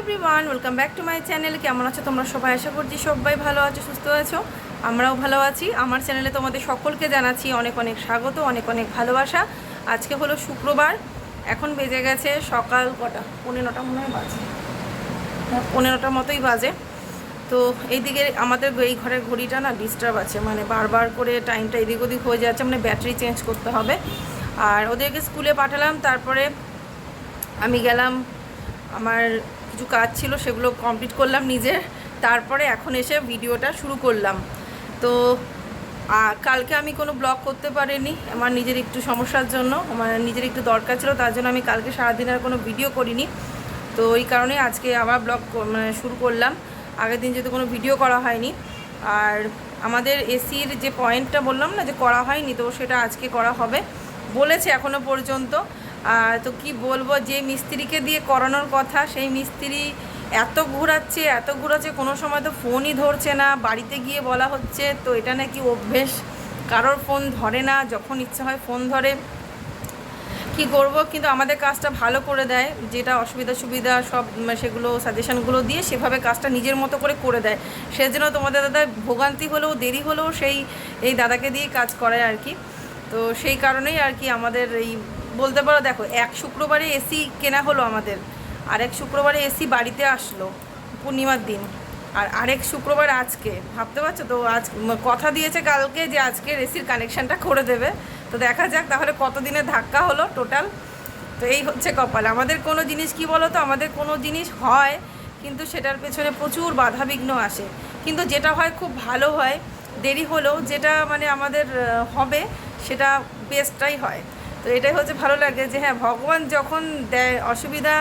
Everyone welcome back to my channel. কেমন আছো তোমরা? সবাই আশা করছি সবাই ভালো আছো সুস্থ আছো। আমরাও ভালো আছি। আমার চ্যানেলে তোমাদের সকলকে জানাচ্ছি অনেক অনেক স্বাগত অনেক অনেক ভালোবাসা। আজকে হলো শুক্রবার এখন বেজে গেছে সকাল কটা? পনেরোটা মনে হয় বাজে। হ্যাঁ, পনেরোটার মতোই বাজে। তো এইদিকে আমাদের এই ঘরের ঘড়িটা না ডিস্টার্ব আছে মানে বারবার করে টাইমটা এদিক ওদিক হয়ে যাচ্ছে মানে ব্যাটারি চেঞ্জ করতে হবে। আর ওদেরকে স্কুলে পাঠালাম তারপরে আমি গেলাম আমার কিছু কাজ ছিল সেগুলো কমপ্লিট করলাম নিজের তারপরে এখন এসে ভিডিওটা শুরু করলাম। তো কালকে আমি কোনো ব্লগ করতে পারিনি, আমার নিজের একটু সমস্যার জন্য, আমার নিজের একটু দরকার ছিল, তার জন্য আমি কালকে সারাদিন আর কোনো ভিডিও করিনি। তো এই কারণে আজকে আবার ব্লগ মানে শুরু করলাম। আগের দিন যেহেতু কোনো ভিডিও করা হয়নি, আর আমাদের এসির যে পয়েন্টটা বললাম না যে করা হয়নি, তো সেটা আজকে করা হবে। বলেছে এখনও পর্যন্ত। আর তো কি বলব, যে মিস্ত্রিকে দিয়ে করানোর কথা, সেই মিস্ত্রি এত ঘোরাচ্ছে এত ঘোরাচ্ছে, কোনো সময় তো ফোনই ধরছে না। বাড়িতে গিয়ে বলা হচ্ছে, তো এটা নাকি অভ্যেস। কারোর ফোন ধরে না, যখন ইচ্ছা হয় ফোন ধরে। কি করব, কিন্তু আমাদের কাজটা ভালো করে দেয়। যেটা অসুবিধা সুবিধা সব সেগুলো সাজেশনগুলো দিয়ে সেভাবে কাজটা নিজের মতো করে করে দেয়। সেজন্য তোমাদের দাদা ভোগান্তি হলেও, দেরি হলেও সেই, এই দাদাকে দিয়ে কাজ করায় আর কি। তো সেই কারণেই আর কি আমাদের এই বলতে পারো, দেখো, এক শুক্রবারে এসি কেনা হলো আমাদের, আরেক শুক্রবারে এসি বাড়িতে আসলো পূর্ণিমার দিন, আর আরেক শুক্রবার আজকে, ভাবতে পারছ? তো আজ কথা দিয়েছে কালকে যে আজকের এসির কানেকশানটা করে দেবে, তো দেখা যাক তাহলে কত দিনের ধাক্কা হলো টোটাল তো এই হচ্ছে কপাল, আমাদের কোনো জিনিস কি বলো তো আমাদের কোনো জিনিস হয়, কিন্তু সেটার পেছনে প্রচুর বাধাবিঘ্ন আসে। কিন্তু যেটা হয় খুব ভালো হয়, দেরি হলেও যেটা মানে আমাদের হবে, সেটা বেস্টটাই হয়। তো এটাই হচ্ছে ভালো লাগে যে হ্যাঁ ভগবান যখন দেয় অসুবিধা,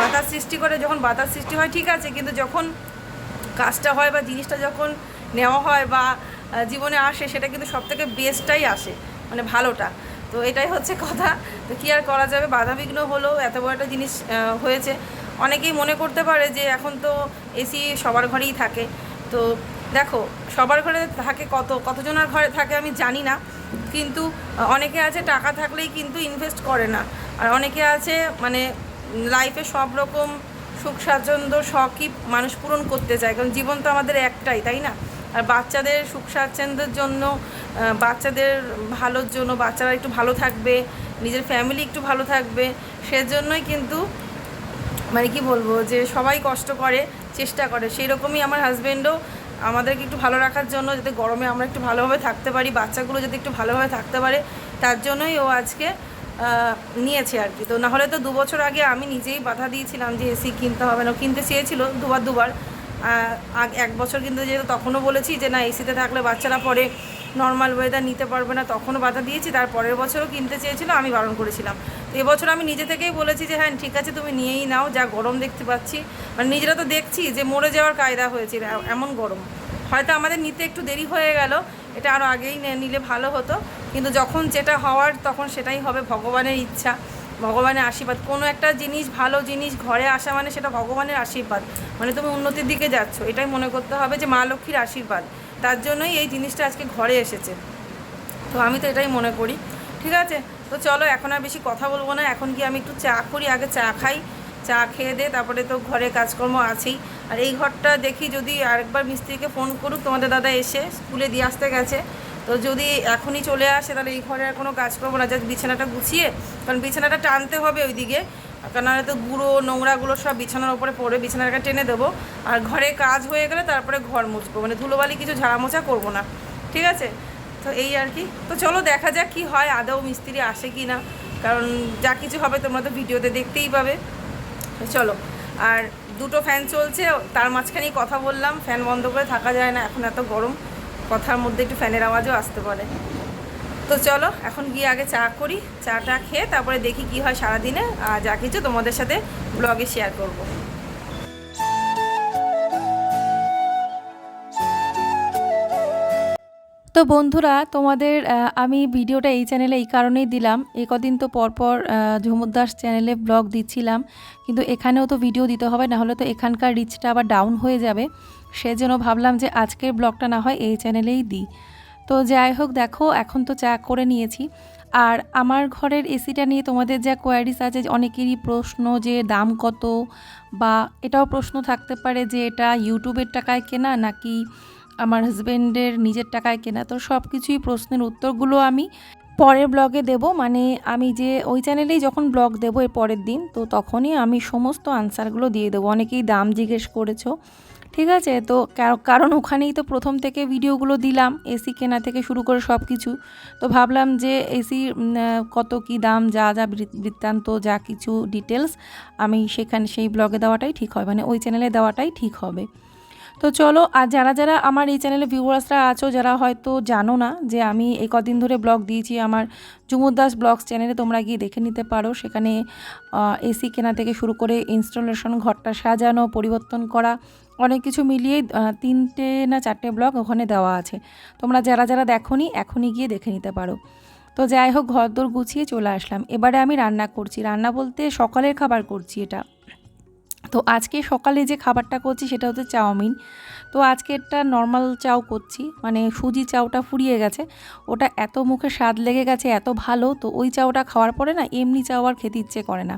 বাধা সৃষ্টি করে, যখন বাধা সৃষ্টি হয়, ঠিক আছে, কিন্তু যখন কাজটা হয় বা জিনিসটা যখন নেওয়া হয় বা জীবনে আসে, সেটা কিন্তু সব থেকে বেস্টটাই আসে মানে ভালোটা। তো এটাই হচ্ছে কথা। তো কী আর করা যাবে? বাধাবিঘ্ন হলেও এত বড় একটা জিনিস হয়েছে। অনেকেই মনে করতে পারে যে এখন তো এসি সবার ঘরেই থাকে। তো দেখো, সবার ঘরে থাকে কত, কতজনের ঘরে থাকে আমি জানি না। কিন্তু অনেকে আছে টাকা থাকলেই কিন্তু ইনভেস্ট করে না। আর অনেকে আছে মানে লাইফে সব রকম সুখ স্বাচ্ছন্দ্য শখই মানুষ পূরণ করতে চায়, কারণ জীবন তো আমাদের একটাই, তাই না? আর বাচ্চাদের সুখ স্বাচ্ছন্দ্যের জন্য বাচ্চাদের ভালোর জন্য, বাচ্চারা একটু ভালো থাকবে, নিজের ফ্যামিলি একটু ভালো থাকবে, সেজন্যই কিন্তু মানে কি বলব, যে সবাই কষ্ট করে, চেষ্টা করে। সেই রকমই আমার হাজব্যান্ডও আমাদেরকে একটু ভালো রাখার জন্য যাতে গরমে আমরা একটু ভালোভাবে থাকতে পারি, বাচ্চাগুলো যাতে একটু ভালোভাবে থাকতে পারে, তার জন্যই ও আজকে নিয়েছে আর কি। তো নাহলে তো দু বছর আগে আমি নিজেই বাধা দিয়েছিলাম যে এসি কিনতে হবে না। কিনতে চেয়েছিল দুবার দুবার। এক বছর কিন্তু যেহেতু তখনও বলেছি যে না, এসিতে থাকলে বাচ্চারা পরে নর্মাল ওয়েদার নিতে পারবে না, তখনও বাধা দিয়েছি। তার পরের বছরও কিনতে চেয়েছিল, আমি বারণ করেছিলাম। এবছর আমি নিজে থেকেই বলেছি যে হ্যাঁ ঠিক আছে, তুমি নিয়েই নাও, যা গরম দেখতে পাচ্ছি। মানে নিজেরা তো দেখছি যে মরে যাওয়ার কায়দা হয়েছিল এমন গরম। হয়তো আমাদের নিতে একটু দেরি হয়ে গেল, এটা আরও আগেই নিলে ভালো হতো। কিন্তু যখন যেটা হওয়ার, তখন সেটাই হবে ভগবানের ইচ্ছা, ভগবানের আশীর্বাদ। কোনো একটা জিনিস ভালো জিনিস ঘরে আসা মানে সেটা ভগবানের আশীর্বাদ। মানে তুমি উন্নতির দিকে যাচ্ছ, এটাই মনে করতে হবে যে মা লক্ষ্মীর আশীর্বাদ। তার জন্যই এই জিনিসটা আজকে ঘরে এসেছে। তো আমি তো এটাই মনে করি। ঠিক আছে? তো চলো, এখন আর বেশি কথা বলব না। এখন কি আমি একটু চা করি, আগে চা খাই, চা খেয়ে দে, তারপরে তো ঘরে কাজকর্ম আছেই। আর এই ঘরটা দেখি যদি আরেকবার মিস্ত্রিকে ফোন করুক, তোমাদের দাদা এসে স্কুলে দিয়ে আসতে গেছে। তো যদি এখনই চলে আসে, তাহলে এই ঘরে আর কোনো কাজ করব না, জাস্ট বিছানাটা গুছিয়ে, কারণ বিছানাটা টানতে হবে ওইদিকে। কারণ তো গুঁড়ো, নোংরাগুলো সব বিছানার ওপরে পড়ে বিছানাটা টেনে দেবো। আর ঘরে কাজ হয়ে গেলে তারপরে ঘর মুছবো মানে ধুলোবালি কিছু ঝাড়া মোছা করব না। ঠিক আছে? তো এই আর কি। তো চলো দেখা যাক কি হয়, আদৌ মিস্ত্রি আসে কি না। কারণ যা কিছু হবে তোমরা তো ভিডিওতে দেখতেই পাবে। চলো, আর দুটো ফ্যান চলছে, তার মাঝখানেই কথা বললাম ফ্যান বন্ধ করে থাকা যায় না, এখন এত গরম, কথার মধ্যে একটু ফ্যানের আওয়াজও আসতে পারে। তো চলো, এখন গিয়ে আগে চা করি চাটা খেয়ে তারপরে দেখি কি হয় সারাদিনে, আর যা কিছু তোমাদের সাথে ব্লগে শেয়ার করব। তো বন্ধুরা তোমাদের আমি ভিডিওটা এই চ্যানেলে এই কারণেই দিলাম। এই কদিন তো পরপর আহ, ঝুমুর দাস চ্যানেলে ব্লগ দিচ্ছিলাম। কিন্তু এখানেও তো ভিডিও দিতে হবে না হলে তো এখানকার রিচটা আবার ডাউন হয়ে যাবে। সেজন্য ভাবলাম যে আজকের ব্লগটা না হয় এই চ্যানেলেই দিই। তো যাই হোক দেখো এখন তো চা করে নিয়েছি। আর আমার ঘরের এসিটা নিয়ে তোমাদের যা কোয়ারিস আছে অনেকেরই প্রশ্ন যে দাম কত? বা এটাও প্রশ্ন থাকতে পারে যে এটা ইউটিউবের টাকায় কেনা নাকি আমার হাজব্যান্ডের নিজের টাকায় কেনা। তো সব কিছুই প্রশ্নের উত্তরগুলো আমি পরের ব্লগে দেব। মানে আমি যে, ওই চ্যানেলেই যখন ব্লগ দেবো এর পরের দিন, তো তখনই আমি সমস্ত আনসারগুলো দিয়ে দেবো। অনেকেই দাম জিজ্ঞেস করেছ, ঠিক আছে? তো কার- কারণ ওখানেই তো প্রথম থেকে ভিডিওগুলো দিলাম এসি কেনা থেকে শুরু করে সব কিছু তো ভাবলাম যে এসি কত কি দাম, যা যা বৃত- বৃত্তান্ত যা কিছু ডিটেলস আমি সেখানে, সেই ব্লগে দেওয়াটাই ঠিক হবে মানে ওই চ্যানেলে দেওয়াটাই ঠিক হবে। তো চলো, আর যারা যারা আমার এই চ্যানেলে ভিউয়ার্সরা আছো, যারা হয়তো জানো না যে আমি এই কদিন ধরে ব্লগ দিয়েছি আমার জুমুর দাস ব্লগস চ্যানেলে তোমরা গিয়ে দেখে নিতে পারো। সেখানে এসি কেনা থেকে শুরু করে ইনস্টলেশন ঘরটা সাজানো, পরিবর্তন করা, অনেক কিছু মিলিয়ে তিনটে না চারটে ব্লগ ওখানে দেওয়া আছে। তোমরা যারা যারা দেখোনি, এখনই গিয়ে দেখে নিতে পারো। তো যাই হোক ঘর দোর গুছিয়ে চলে আসলাম। এবারে আমি রান্না করছি। রান্না বলতে সকালের খাবার করছি এটা। তো আজকে সকালে যে খাবারটা করছি সেটা হচ্ছে চাউমিন। তো আজকে একটা নর্মাল চাউ করছি মানে সুজি চাউটা ফুরিয়ে গেছে। ওটা এত মুখে স্বাদ লেগে গেছে, এত ভালো, তো ওই চাউটা খাওয়ার পরে না এমনি চাউ আর খেতে ইচ্ছে করে না।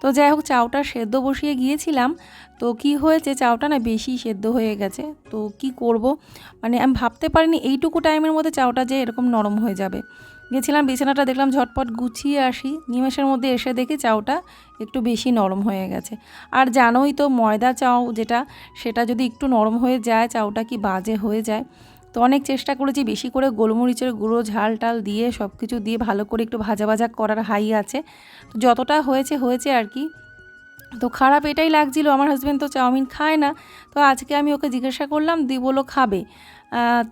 তো যাই হোক, চাউটা সেদ্ধ বসিয়ে গিয়েছিলাম। তো কি হয়েছে, চাউটা না বেশি সেদ্ধ হয়ে গেছে। তো কি করব? মানে আমি ভাবতে পারিনি এইটুকু টাইমের মধ্যে চাউটা যে এরকম নরম হয়ে যাবে। গেছিলাম, বিছানাটা দেখলাম ঝটপট গুছিয়ে আসি। নিমেষের মধ্যে এসে দেখি চাউটা একটু বেশি নরম হয়ে গেছে। আর জানোই তো ময়দা চাউ যেটা, সেটা যদি একটু নরম হয়ে যায়, চাউটা কি বাজে হয়ে যায়? তো অনেক চেষ্টা করেছি, বেশি করে গোলমরিচের গুঁড়ো, ঝাল টাল দিয়ে সব কিছু দিয়ে ভালো করে একটু ভাজা ভাজা করার হাই আছে। তো যতটা হয়েছে হয়েছে আর কি। তো খারাপ এটাই লাগছিল, আমার হাজব্যান্ড তো চাউমিন খায় না। তো আজকে আমি ওকে জিজ্ঞাসা করলাম দি বলো খাবে?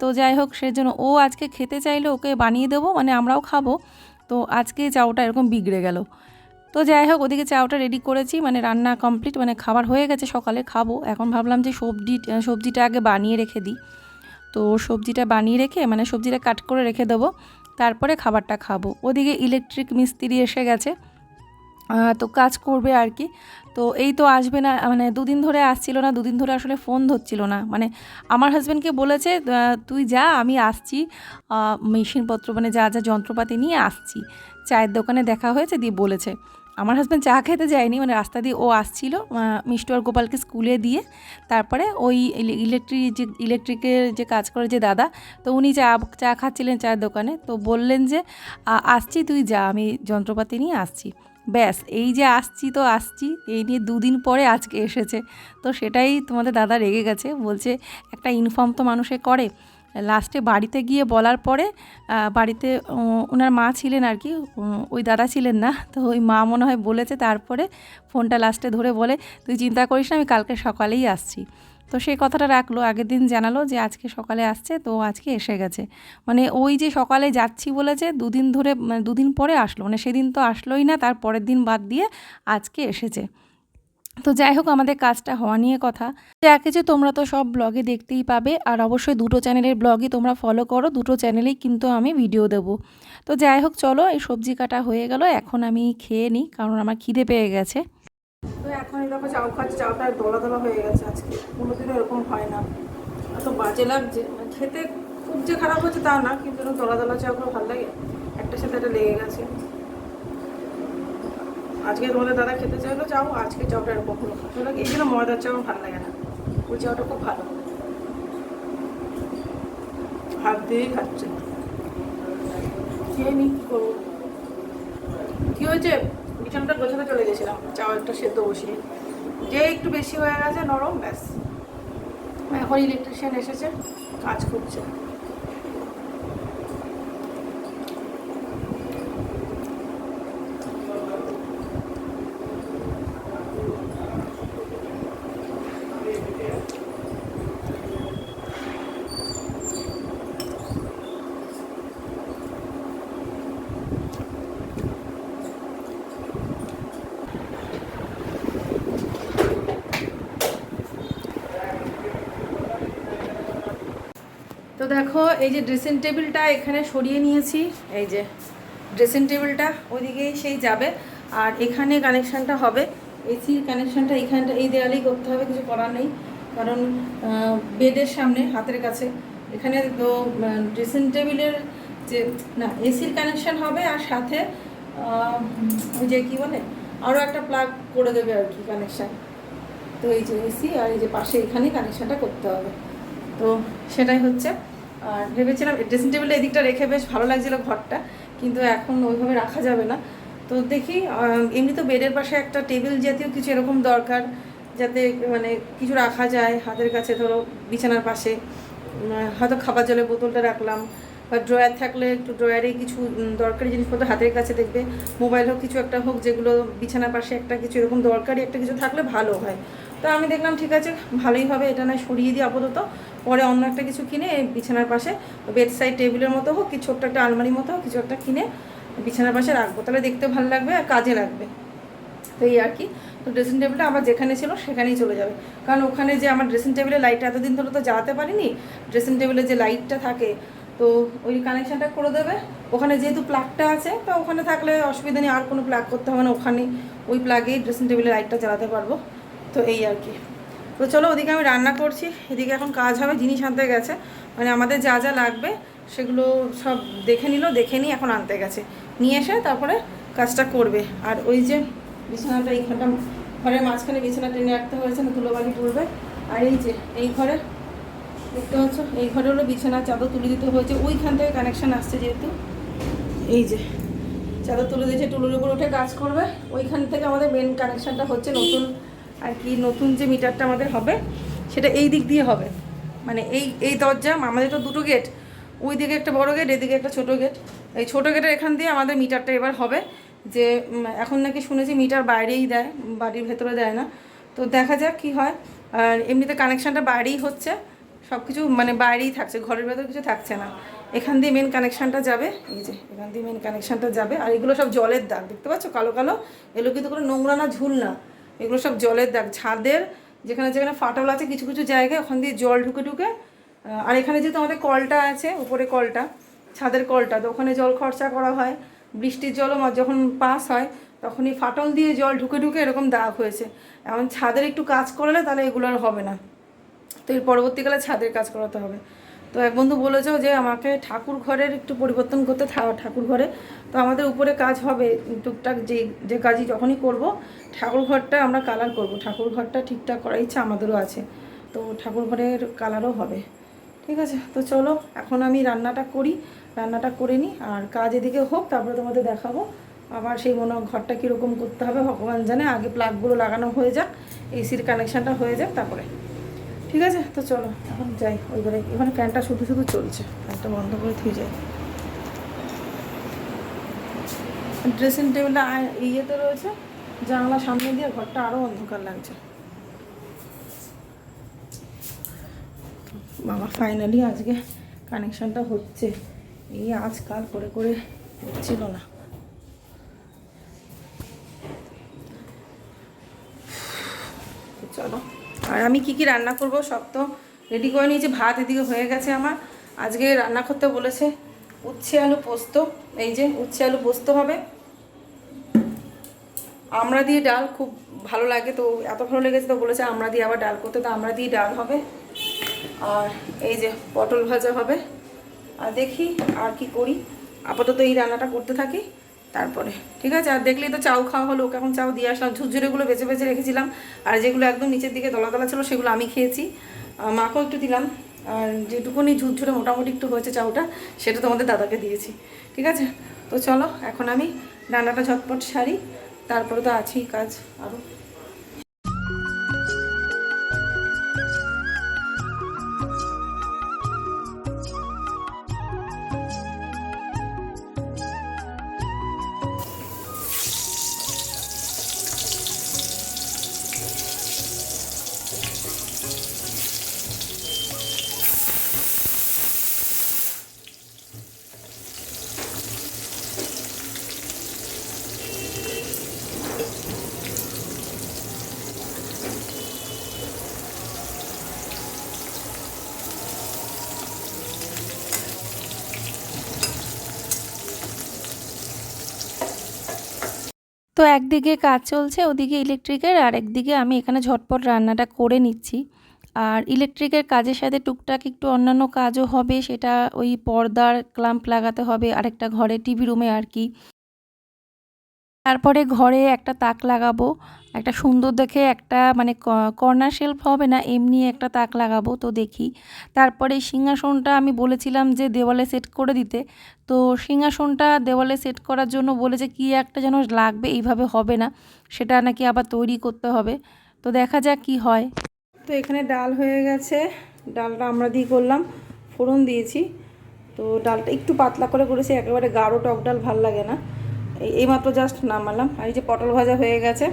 তো যাই হোক সেজন্য ও আজকে খেতে চাইলে ওকে বানিয়ে দেবো মানে আমরাও খাব। তো আজকে চাউটা এরকম বিগড়ে গেল। তো যাই হোক, ওদিকে চাউটা রেডি করেছি মানে রান্না কমপ্লিট মানে খাবার হয়ে গেছে, সকালে খাব। এখন ভাবলাম যে সবজি সবজিটা আগে বানিয়ে রেখে দিই। তো সবজিটা বানিয়ে রেখে মানে সবজিটা কাট করে রেখে দেবো। তারপরে খাবারটা খাব। ওদিকে ইলেকট্রিক মিস্ত্রি এসে গেছে। তো কাজ করবে আর কি। তো এই তো আসবে না মানে দুদিন ধরে আসছিল না, দুদিন ধরে আসলে ফোন ধরছিল না। মানে আমার হাজব্যান্ডকে বলেছে তুই যা, আমি আসছি। মেশিনপত্র মানে যা যা যন্ত্রপাতি নিয়ে আসছি। চায়ের দোকানে দেখা হয়েছে, দিয়ে বলেছে। আমার হাজব্যান্ড চা খেতে যায়নি মানে রাস্তা দিয়ে ও আসছিল মিষ্টু আর গোপালকে স্কুলে দিয়ে। তারপরে ওই ইলেকট্রিক যে ইলেকট্রিকের যে কাজ করে যে দাদা, তো উনি চা চা খাচ্ছিলেন চায়ের দোকানে। তো বললেন যে আসছি, তুই যা, আমি যন্ত্রপাতি নিয়ে আসছি। ব্যাস, এই যে আসছি তো আসছি, এই নিয়ে দুদিন পরে আজকে এসেছে। তো সেটাই তোমাদের দাদা রেগে গেছে, বলছে, একটা ইনফর্ম তো মানুষে করে। লাস্টে বাড়িতে গিয়ে বলার পরে বাড়িতে ওনার মা ছিলেন আর কি ওই দাদা ছিলেন না। তো ওই মা মনে হয় বলেছে, তারপরে ফোনটা লাস্টে ধরে বলে, তুই চিন্তা করিস না, আমি কালকে সকালেই আসছি। তো সেই কথাটা রাখল, আগের দিন জানালো যে আজকে সকালে আসছে, তো আজকে এসে গেছে। মানে ওই যে সকালে যাচ্ছি বলেছে, দুদিন ধরে মানে দুদিন পরে আসলো। মানে সেদিন তো আসলোই না, তার পরের দিন বাদ দিয়ে আজকে এসেছে। তো যাই হোক, আমাদের কাজটা হওয়া নিয়ে কথা। যা কিছু তোমরা তো সব ব্লগে দেখতেই পাবে, আর অবশ্যই দুটো চ্যানেলের ব্লগই তোমরা ফলো করো, দুটো চ্যানেলেই কিন্তু আমি ভিডিও দেব। তো যাই হোক, চলো, এই সবজি কাটা হয়ে গেল, এখন আমি খেয়ে নিই, কারণ আমার খিদে পেয়ে গেছে। তো এখন এরকম চাউ খাচ্ছি চাউটা দলা দলা হয়ে গেছে আজকে। কোনোদিনও এরকম হয় না। এত বাজে লাগছে। মানে খেতে খুব যে খারাপ হচ্ছে তা না, কিন্তু দলা দলা চাউগুলো ভালো লাগে। একটার সাথে একটা লেগে গেছে। আজকে তোমাদের দাদা খেতে চাইলো চাও আজকে চাউটা এরকম হলো লাগে এই জন্য ময়দার আমার ভালো লাগে না। ওই চাউটা খুব ভালো। হাত দিয়েই খাচ্ছে। খেয়ে নি, কী করব? কি হয়েছে? বিছানাটা গোছাতে চলে গেছিলাম। চাও একটা সেদ্ধ বসিয়ে। যে একটু বেশি হয়ে গেছে নরম ব্যাস। এখন ইলেকট্রিশিয়ান এসেছে। কাজ করছে তো দেখো এই যে ড্রেসিং টেবিলটা এখানে সরিয়ে নিয়েছি, এই যে ড্রেসিং টেবিলটা ওইদিকেই সেই যাবে। আর এখানে কানেকশানটা হবে। এসির কানেকশানটা এখানটা এই দেওয়ালেই করতে হবে, কিছু করার নেই। কারণ বেডের সামনে, হাতের কাছে। এখানে তো ড্রেসিং টেবিলের যে, না, এসির কানেকশন হবে আর সাথে ওই যে কী বলে? আরও একটা প্লাগ করে দেবে আর কি কানেকশন তো এই যে এসি আর এই যে পাশে এখানে কানেকশানটা করতে হবে। তো সেটাই হচ্ছে। আর ভেবেছিলাম ড্রেসিং টেবিলে এদিকটা রেখে বেশ ভালো লাগছিল ঘরটা, কিন্তু এখন ওইভাবে রাখা যাবে না। তো দেখি এমনি তো বেডের পাশে একটা টেবিল জাতীয় কিছু এরকম দরকার, যাতে মানে কিছু রাখা যায় হাতের কাছে, ধরো বিছানার পাশে। হয়তো খাবার জলের বোতলটা রাখলাম, বা ড্রয়ার থাকলে একটু ড্রয়ারে কিছু দরকারি জিনিসপত্র হাতের কাছে দেখবে। মোবাইল হোক কিছু একটা হোক, যেগুলো বিছানার পাশে একটা কিছু এরকম দরকারি একটা কিছু থাকলে ভালো হয়। তো আমি দেখলাম, ঠিক আছে, ভালোই হবে, এটা না সরিয়ে দিই আপাতত। পরে অন্য একটা কিছু কিনে বিছানার পাশে বেড সাইড টেবিলের মতো হোক, কি ছোট্ট একটা আলমারির মতো হোক, কিছু একটা কিনে বিছানার পাশে রাখব। তাহলে দেখতে ভালো লাগবে আর কাজে লাগবে। তো এই আর কি। তো ড্রেসিং টেবিলটা আবার যেখানে ছিল, সেখানেই চলে যাবে। কারণ ওখানে যে আমার ড্রেসিং টেবিলে লাইটটা এতদিন ধরে তো জ্বালাতে পারিনি ড্রেসিং টেবিলে যে লাইটটা থাকে, তো ওই কানেকশানটা করে দেবে। ওখানে যেহেতু প্লাগটা আছে, তো ওখানে থাকলে অসুবিধা নেই, আর কোনো প্লাগ করতে হবে না। ওখানে ওই প্লাগেই ড্রেসিং টেবিলে লাইটটা জ্বালাতে পারব। তো এই আর কি। তো চলো ওদিকে আমি রান্না করছি, এদিকে এখন কাজ হবে, জিনিস আনতে গেছে। মানে আমাদের যা যা লাগবে, সেগুলো সব দেখে নিল, দেখে নিই এখন আনতে গেছে। নিয়ে এসে তারপরে কাজটা করবে। আর ওই যে বিছানাটা এইখানটা ঘরের মাঝখানে বিছানা টেনে রাখতে হয়েছে, না ধুলোবালি পড়বে আর এই যে, এই ঘরে দেখতে পাচ্ছ, এই ঘরে হলো বিছানা, চাদর তুলে দিতে হয়েছে। ওইখান থেকে কানেকশান আসছে যেহেতু। এই যে, চাদর তুলে দিয়েছে, টুলুর উপর উঠে কাজ করবে। ওইখান থেকে আমাদের মেন কানেকশানটা হচ্ছে নতুন আর কি নতুন যে মিটারটা আমাদের হবে, সেটা এই দিক দিয়ে হবে। মানে এই এই দরজা, আমাদের তো দুটো গেট, ওই দিকে একটা বড় গেট, এদিকে একটা ছোট গেট। এই ছোট গেটের এখান দিয়ে আমাদের মিটারটা এবার হবে যে এখন নাকি শুনেছি মিটার বাইরেই দেয়, বাড়ির ভেতরে দেয় না। তো দেখা যাক কি হয়। আর এমনিতে কানেকশানটা বাইরেই হচ্ছে সব কিছু মানে বাইরেই থাকছে, ঘরের ভেতর কিছু থাকছে না। এখান দিয়ে মেন কানেকশানটা যাবে, এই যে, এখান দিয়ে মেন কানেকশানটা যাবে। আর এগুলো সব জলের দাগ, দেখতে পাচ্ছ? কালো কালো, এগুলো কিন্তু কোনো নোংরা না, ঝুল না। এগুলো সব জলের দাগ, ছাদের যেখানে যেখানে ফাটল আছে কিছু কিছু জায়গায় ওখান দিয়ে জল ঢুকে ঢুকে আর এখানে যেহেতু আমাদের কলটা আছে, উপরে কলটা, ছাদের কলটা, তো ওখানে জল খরচা করা হয়, বৃষ্টির জলও যখন পাস হয়, তখনই ফাটল দিয়ে জল ঢুকে ঢুকে এরকম দাগ হয়েছে। এমন ছাদের একটু কাজ করলে তাহলে এগুলো আর হবে না। তো এর পরবর্তীকালে ছাদের কাজ করাতে হবে। তো এক বন্ধু বলেছেও যে আমাকে ঠাকুর ঘরের একটু পরিবর্তন করতে ঠাকুর ঘরে। তো আমাদের উপরে কাজ হবে, টুকটাক যে যে কাজই যখনই করব, ঠাকুর ঘরটা আমরা কালার করব। ঠাকুর ঘরটা ঠিকঠাক করার ইচ্ছা আমাদেরও আছে, তো ঠাকুর ঘরের কালারও হবে। ঠিক আছে, তো চলো, এখন আমি রান্নাটা করি, রান্নাটা করে নিই, আর কাজ এদিকে হোক, তারপরে তোমাদের দেখাবো আবার সেই মনে ঘরটা কীরকম করতে হবে, ভগবান জানে, আগে প্লাগগুলো লাগানো হয়ে যাক এসির কানেকশানটা হয়ে যাক, তারপরে। ঠিক আছে? তো চলো, এখন যাই। ওই ঘরে এখানে ফ্যানটা শুধু শুধু চলছে। ফ্যানটা বন্ধ করে থুই যাই। ড্রেসিং টেবিলটা ইয়েতে রয়েছে। জানলা সামনে দিয়ে ঘরটা আরও অন্ধকার লাগছে। বাবা ফাইনালি আজকে কানেকশানটা হচ্ছে। এই আজকাল করে করে হচ্ছিল না তো চলো আর আমি কি কি রান্না করব সব তো রেডি করে নিয়েছি। ভাত এদিকে হয়ে গেছে আমার। আজকে রান্না করতে বলেছে উচ্ছে আলু পোস্ত। এই যে উচ্ছে আলু পোস্ত হবে। আমরা দিয়ে ডাল খুব ভালো লাগে তো এত ভালো লেগেছে তো বলেছে আমরা দিয়ে আবার ডাল করতে। তো আমরা দিয়ে ডাল হবে। আর এই যে পটল ভাজা হবে। আর দেখি আর কি করি। আপাতত এই রান্নাটা করতে থাকি। তারপরে। ঠিক আছে? আর দেখলেই তো চাউ খাওয়া হলো, ওকে এখন চাউ দিয়ে আসলাম। ঝুরঝুরেগুলো বেছে বেছে রেখেছিলাম। আর যেগুলো একদম নিচের দিকে দলা দলা ছিল, সেগুলো আমি খেয়েছি। মাকেও একটু দিলাম। আর যেটুকুনি ঝুরঝুরে মোটামুটি একটু হয়েছে চাউটা, সেটা তোমাদের দাদাকে দিয়েছি। ঠিক আছে? তো চলো, এখন আমি রান্নাটা ঝটপট সারি। তারপরে তো আছেই কাজ আরও তো একদিকে কাজ চলছে, ওদিকে ইলেকট্রিকের আর একদিকে আমি এখানে ঝটপট রান্নাটা করে নিচ্ছি। আর ইলেকট্রিকের কাজের সাথে টুকটাক একটু অন্যান্য কাজও হবে, সেটা ওই পর্দার ক্লাম্প লাগাতে হবে আরেকটা ঘরে টিভি রুমে আর কি। তারপরে ঘরে একটা তাক লাগাবো। একটা সুন্দর দেখে একটা মানে কর্নার শেলফ হবে না, এমনি একটা তাক লাগাবো তো দেখি। তারপরে সিংহাসনটা আমি বলেছিলাম যে দেওয়ালে সেট করে দিতে। তো সিংহাসনটা দেওয়ালে সেট করার জন্য বলেছে কি একটা যেন লাগবে, এইভাবে হবে না। সেটা নাকি আবার তৈরি করতে হবে। তো দেখা যাক কি হয়। তো এখানে ডাল হয়ে গেছে। ডালটা আমরা দিয়ে করলাম, ফোড়ন দিয়েছি। তো ডালটা একটু পাতলা করে করেছি, একেবারে গাঢ় টক ডাল ভালো লাগে না। এইমাত্র জাস্ট নামালাম। আর এই যে পটল ভাজা হয়ে গেছে।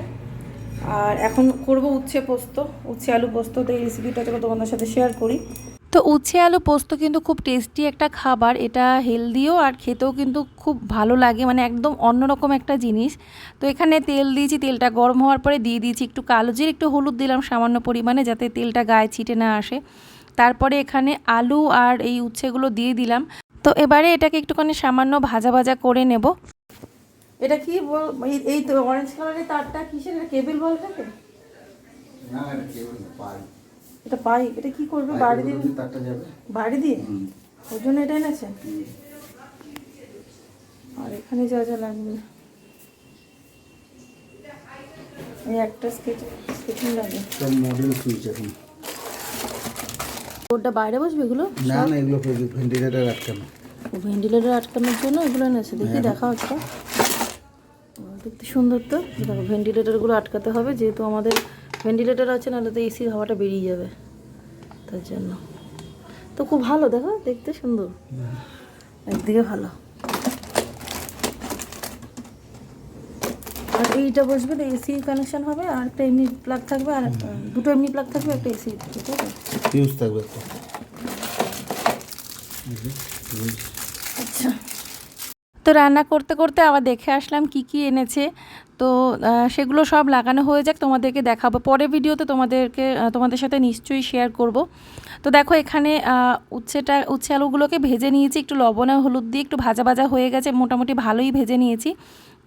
আর এখন করব উচ্ছে পোস্ত। উচ্ছে আলু পোস্ত তো এই রেসিপিটা চলো তোমাদের সাথে শেয়ার করি। তো উচ্ছে আলু পোস্ত কিন্তু খুব টেস্টি একটা খাবার। এটা হেলদিও আর খেতেও কিন্তু খুব ভালো লাগে। মানে একদম অন্যরকম একটা জিনিস। তো এখানে তেল দিয়েছি। তেলটা গরম হওয়ার পরে দিয়ে দিয়েছি একটু কালো জিরে, একটু হলুদ দিলাম সামান্য পরিমাণে যাতে তেলটা গায়ে ছিটে না আসে। তারপরে এখানে আলু আর এই উচ্ছেগুলো দিয়ে দিলাম। তো এবারে এটাকে একটুখানি সামান্য ভাজা ভাজা করে নেব। এটা কি বল- এই- তো অরেঞ্জ কালারের তারটা কিসের? এটা কেবিল বলটাকে না এটা না, পাই। এটা পাইপ এটা কি করবে? বাড়ি দিয়ে তারটা যাবে। বাড়ি দিয়ে। ওই জন্য এটা এনেছেন আর এখানে যা যা লাগবে। এই একটা স্কেচ স্কেচিং লাগে সব মডেল সুইচ এখন। ওটা বাইরে বসবে এগুলো? না না এগুলো ভেন্টিলেটার আটকানো। ভেন্টিলেটর আটকানোর জন্য এগুলো এনেছে। দেখি দেখা হচ্ছে। দেখতে সুন্দর তো। দেখো ভেন্টিলেটরগুলো আটকাতে হবে যেহেতু আমাদের ভেন্টিলেটর আছে নাহলে তো এসির হাওয়াটা বেরিয়ে যাবে। তার জন্য। তো খুব ভালো দেখো দেখতে সুন্দর। একদিকে ভালো। আর এইটা বসবে তো এসি কানেকশন হবে আর একটা এমনি প্লাগ থাকবে আর দুটো এমনি প্লাগ থাকবে একটা এসি ঠিক আছে? ফিউজ থাকবে একটা। আচ্ছা। তো রান্না করতে করতে আবার দেখে আসলাম কি কি এনেছে। তো সেগুলো সব লাগানো হয়ে যাক, তোমাদেরকে দেখাবো। পরের ভিডিওতে তোমাদেরকে তোমাদের সাথে নিশ্চয়ই শেয়ার করব। তো দেখো এখানে উচ্ছেটা, উচ্ছে আলুগুলোকে ভেজে নিয়েছি, একটু লবণ আর হলুদ দিয়ে একটু ভাজা ভাজা হয়ে গেছে, মোটামুটি ভালোই ভেজে নিয়েছি।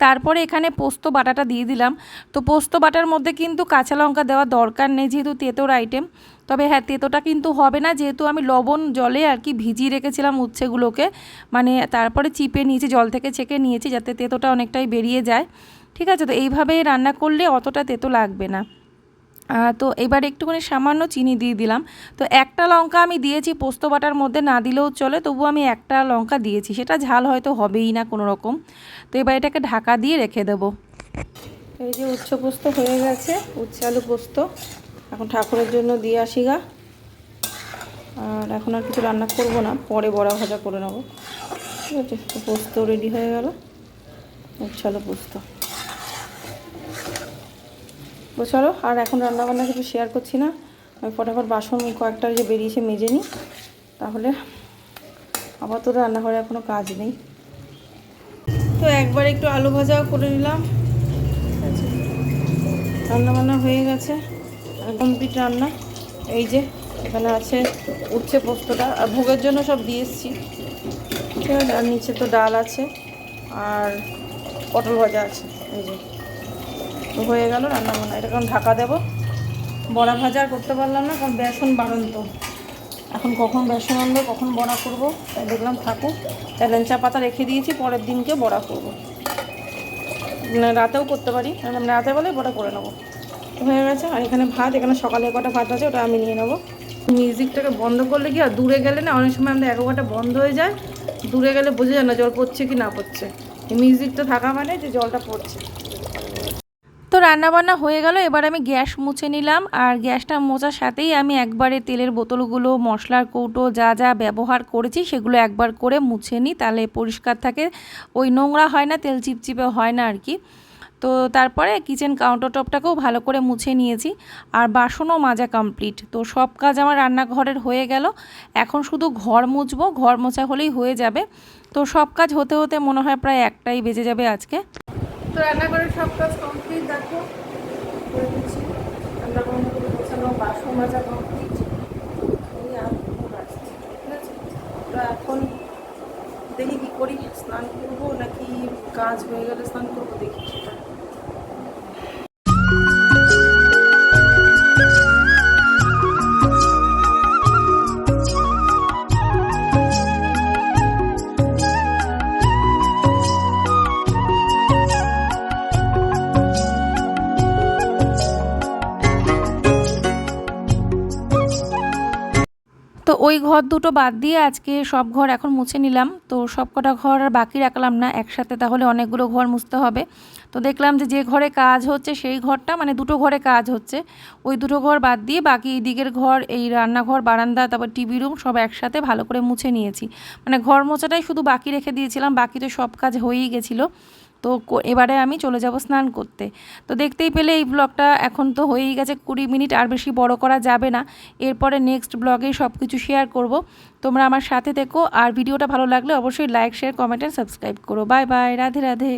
তারপরে এখানে পোস্ত বাটাটা দিয়ে দিলাম। তো পোস্ত বাটার মধ্যে কিন্তু কাঁচা লঙ্কা দেওয়ার দরকার নেই, যেহেতু তেতোর আইটেম তবে হ্যাঁ তেতোটা কিন্তু হবে না। যেহেতু আমি লবণ জলে আর কি ভিজিয়ে রেখেছিলাম উচ্ছেগুলোকে মানে তারপরে চিপে নিয়েছি, জল থেকে ছেঁকে নিয়েছি যাতে তেতোটা অনেকটাই বেরিয়ে যায়। ঠিক আছে, তো এইভাবে রান্না করলে অতটা তেতো লাগবে না। তো এবার একটুখানি সামান্য চিনি দিয়ে দিলাম। তো একটা লঙ্কা আমি দিয়েছি, পোস্ত বাটার মধ্যে না দিলেও চলে তবু আমি একটা লঙ্কা দিয়েছি। সেটা ঝাল হয়তো হবেই না কোনো রকম তো এবার এটাকে ঢাকা দিয়ে রেখে দেবো। এই যে উচ্চ পোস্ত হয়ে গেছে উচ্ছে আলু পোস্ত। এখন ঠাকুরের জন্য দিয়ে আসি গা। আর এখন আর কিছু রান্না করব না, পরে বড়া ভাজা করে নেব। ঠিক আছে পোস্ত রেডি হয়ে গেল। আলু পোস্ত। তো চলো, আর এখন রান্না বান্না কিছু শেয়ার করছি না। আমি ফটাফট বাসন কয়েকটা যে বেরিয়েছে মেজে নিই। তাহলে আবার তো রান্নাঘরে এখনও কাজ নেই। তো একবার একটু আলু ভাজাও করে নিলাম। ঠিক আছে। রান্না বান্না হয়ে গেছে। কমপ্লিট রান্না, এই যে এখানে আছে উচ্ছে পোস্তটা, আর ভোগের জন্য সব দিয়ে এসছি। ঠিক আছে, আর নিচে তো ডাল আছে, আর পটল ভাজা আছে, এই যে। হয়ে গেল রান্না বান্না এটা কারণ ঢাকা দেবো। বড়া ভাজা আর করতে পারলাম না, কারণ বেসন বাড়ন্ত। এখন কখন বেসন আনব, কখন বড়া করব, তাই দেখলাম থাকুক। তাই লেঞ্চা পাতা রেখে দিয়েছি, পরের দিনকে বড়া করব। মানে রাতেও করতে পারি মানে রাতে বলে ওটা করে নেব। হয়ে গেছে। আর এখানে ভাত, এখানে সকালে কটা ভাত আছে ওটা আমি নিয়ে নেব। মিউজিকটাকে বন্ধ করলে কি আর দূরে গেলে না অনেক সময় আমাদের একবারটা বন্ধ হয়ে যায়। দূরে গেলে বোঝা যায় না জল পড়ছে কি না পড়ছে। মিউজিকটা থাকা মানে যে জলটা পড়ছে। তো রান্নাবান্না হয়ে গেল, এবার আমি গ্যাস মুছে নিলাম। আর গ্যাসটা মোছার সাথেই আমি একবারে তেলের বোতলগুলো, মশলার কৌটো যা যা ব্যবহার করেছি সেগুলো একবার করে মুছে নিই, তাহলে পরিষ্কার থাকে। ওই নোংরা হয় না, তেল চিপচিপে হয় না আর কি। তো তারপরে কিচেন কাউন্টার টপটাকেও ভালো করে মুছে নিয়েছি। আর বাসনও মাজা কমপ্লিট তো সব কাজ আমার রান্নাঘরের হয়ে গেল। এখন শুধু ঘর মুছবো। ঘর মোছা হলেই হয়ে যাবে। তো সব কাজ হতে হতে মনে হয় প্রায় একটাই বেজে যাবে আজকে। তো রান্নাঘরের সব কাজ কমপ্লিট দেখো। বাসন মাজা কমপ্লিট এখন দেখি কি করি। স্নান করব নাকি কাজ হয়ে গেলে স্নান করব? দেখি সেটা। ঘর দুটো বাদ দিয়ে আজকে সব ঘর এখন মুছে নিলাম। তো সব কটা ঘর আর বাকি রাখলাম না একসাথে, তাহলে অনেকগুলো ঘর মুছতে হবে। তো দেখলাম যে যে ঘরে কাজ হচ্ছে সেই ঘরটা মানে দুটো ঘরে কাজ হচ্ছে। ওই দুটো ঘর বাদ দিয়ে বাকি এই দিকের ঘর, এই রান্নাঘর, বারান্দা, তারপর টিভি রুম সব একসাথে ভালো করে মুছে নিয়েছি। মানে ঘর মোছাটাই শুধু বাকি রেখে দিয়েছিলাম, বাকি তো সব কাজ হয়েই গেছিল। তো এবারে আমি চলে যাব স্নান করতে। তো দেখতেই পেলে এই ব্লগটা এখন তো হয়েই গেছে কুড়ি মিনিট, আর বেশি বড় করা যাবে না। এরপরে নেক্সট ব্লগে সব কিছু শেয়ার করব। তোমরা আমার সাথে থেকো, আর ভিডিওটা ভালো লাগলে অবশ্যই like share comment and subscribe করো। Bye bye Radhe Radhe.